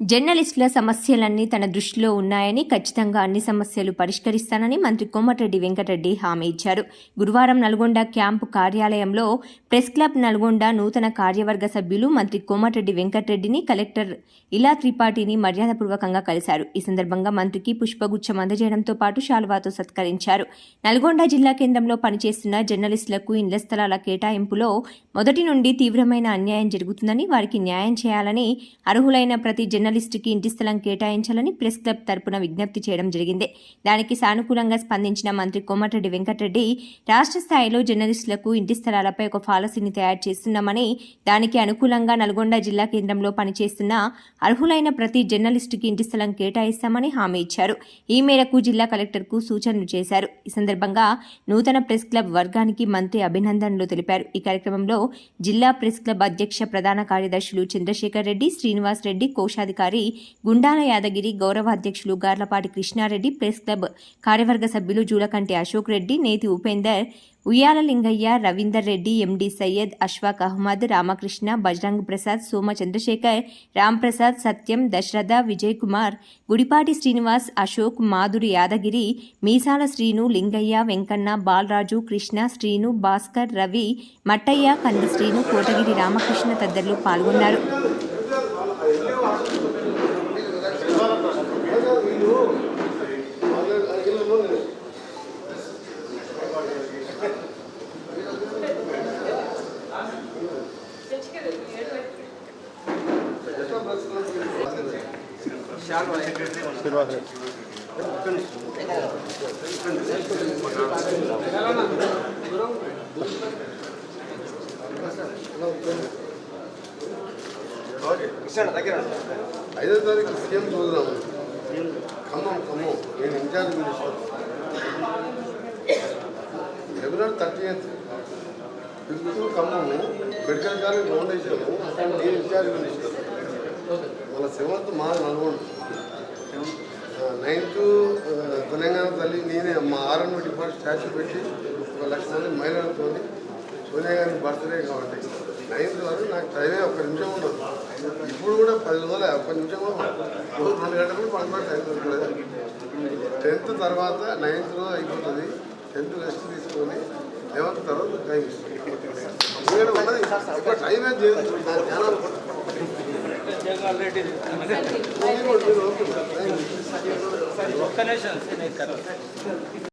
జర్నలిస్టుల సమస్యలన్నీ తన దృష్టిలో ఉన్నాయని ఖచ్చితంగా అన్ని సమస్యలు పరిష్కరిస్తానని మంత్రి కోమటిరెడ్డి వెంకటరెడ్డి హామీ ఇచ్చారు. గురువారం నల్గొండ క్యాంపు కార్యాలయంలో ప్రెస్ క్లబ్ నల్గొండ నూతన కార్యవర్గ సభ్యులు మంత్రి కోమటిరెడ్డి వెంకటరెడ్డిని కలెక్టర్ ఇలా త్రిపాఠిని మర్యాదపూర్వకంగా కలిశారు. ఈ సందర్భంగా మంత్రికి పుష్పగుచ్చం అందజేయడంతో పాటు శాలువాతో సత్కరించారు. నల్గొండ జిల్లా కేంద్రంలో పనిచేస్తున్న జర్నలిస్టులకు ఇండ్ల స్థలాల కేటాయింపులో మొదటి నుండి తీవ్రమైన అన్యాయం జరుగుతుందని వారికి న్యాయం చేయాలని అర్హులైన ప్రతి జర్నలిస్టుకి ఇంటి స్థలం కేటాయించాలని ప్రెస్ క్లబ్ తరపున విజ్ఞప్తి చేయడం జరిగింది. దానికి సానుకూలంగా స్పందించిన మంత్రి కోమటిరెడ్డి వెంకటరెడ్డి రాష్ట్ర స్థాయిలో జర్నలిస్టులకు ఇంటి స్థలాలపై ఒక పాలసీని తయారు చేస్తున్నామని దానికి అనుకూలంగా నల్గొండ జిల్లా కేంద్రంలో పనిచేస్తున్న అర్హులైన ప్రతి జర్నలిస్టుకి ఇంటి స్థలం కేటాయిస్తామని హామీ ఇచ్చారు. ఈ మేరకు జిల్లా కలెక్టర్కు సూచనలు చేశారు. ఈ సందర్భంగా నూతన ప్రెస్ క్లబ్ వర్గానికి మంత్రి అభినందనలు తెలిపారు. ఈ కార్యక్రమంలో జిల్లా ప్రెస్ క్లబ్ అధ్యక్ష ప్రధాన కార్యదర్శులు చంద్రశేఖర్ రెడ్డి శ్రీనివాస్ రెడ్డి కోశాధికారి గుండాల యాదగిరి గౌరవాధ్యక్షులు గార్లపాటి కృష్ణారెడ్డి ప్రెస్ క్లబ్ కార్యవర్గ సభ్యులు జూలకంటి అశోక్ రెడ్డి నేతి ఉపేందర్ ఉయ్యాల లింగయ్య రవీందర్ రెడ్డి ఎండి సయ్యద్ అష్ఫాక్ అహ్మద్ రామకృష్ణ బజరంగ్ ప్రసాద్ సోమ చంద్రశేఖర్ రాంప్రసాద్ సత్యం దశరథ విజయ్ కుమార్ గుడిపాటి శ్రీనివాస్ అశోక్ మాధురి యాదగిరి మీసాల శ్రీను లింగయ్య వెంకన్న బాలరాజు కృష్ణ శ్రీను భాస్కర్ రవి మట్టయ్య కంది శ్రీను కోటగిరి రామకృష్ణ తదితరులు పాల్గొన్నారు. ఐదో తారీఖు సీఎం చూద్దాము ఖమ్మం ఖమ్మం. నేను incharge minister. February thirty eighth fifth Khammam medical college foundation నేను ఇన్ఛార్జ్ మినిస్టర్ మన సెవెంత్ మా నల్గొండ. నైన్త్ తెలంగాణ తల్లి నేనే మా ఆర్ఎన్బి డిపార్ట్ స్టాచ్యూ పెట్టి ఒక లక్ష మంది మహిళలతో సోనియా బర్త్డే కాబట్టి నైన్త్ వరకు నాకు టైమే ఒక నిమిషం ఉండదు. ఇప్పుడు కూడా పది రోజులు ఒక నిమిషం కూడా రెండు గంటలు కూడా పడుకునే టైం దొరకలేదు టెన్త్ తర్వాత నైన్త్ రోజు అయిపోతుంది. టెన్త్ రెస్ట్ తీసుకొని లెవెన్త్ తర్వాత టైం ఇస్తుంది. ఎందుకంటే ఉన్నది ఎక్కువ టైం ఏం చేయదు. ఒక్క నిమిషం.